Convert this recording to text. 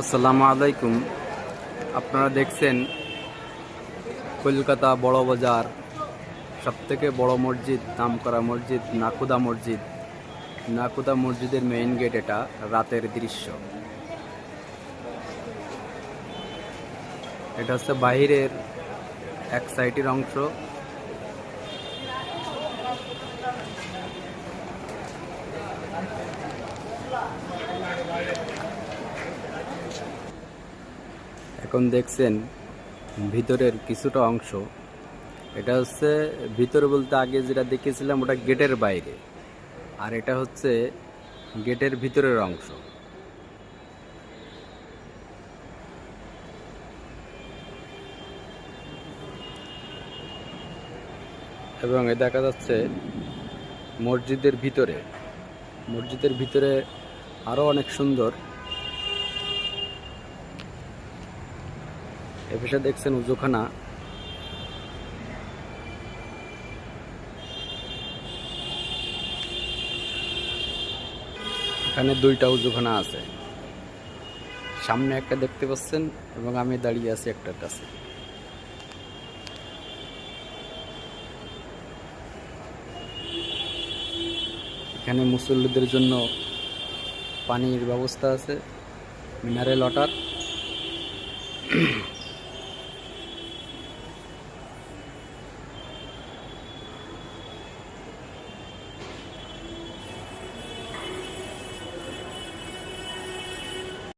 আসসালামু আলাইকুম। আপনারা দেখছেন কলকাতা বড় বাজার, সবথেকে বড় মসজিদ, নামকরা মসজিদ, নাকুদা মসজিদ। নাকুদা মসজিদের মেইন গেট এটা, রাতের দৃশ্য। এটা হচ্ছে বাহিরের এক সাইডের অংশ। এখন দেখছেন ভিতরের কিছুটা অংশ। এটা হচ্ছে ভিতরে বলতে আগে যেটা দেখেছিলাম ওটা গেটের বাইরে। আর এটা হচ্ছে গেটের ভিতরের অংশ। এবং এ দেখা যাচ্ছে মসজিদের ভিতরে। মসজিদের ভিতরে আরও অনেক সুন্দর এ পাশে দেখছেন উজুখানা। এখানে দুইটা উজুখানা আছে। সামনে একটা দেখতে পাচ্ছেন এবং আমি দাঁড়িয়ে আছি একটার কাছে। এখানে মুসল্লিদের জন্য পানির ব্যবস্থা আছে, মিনারেল ওয়াটার।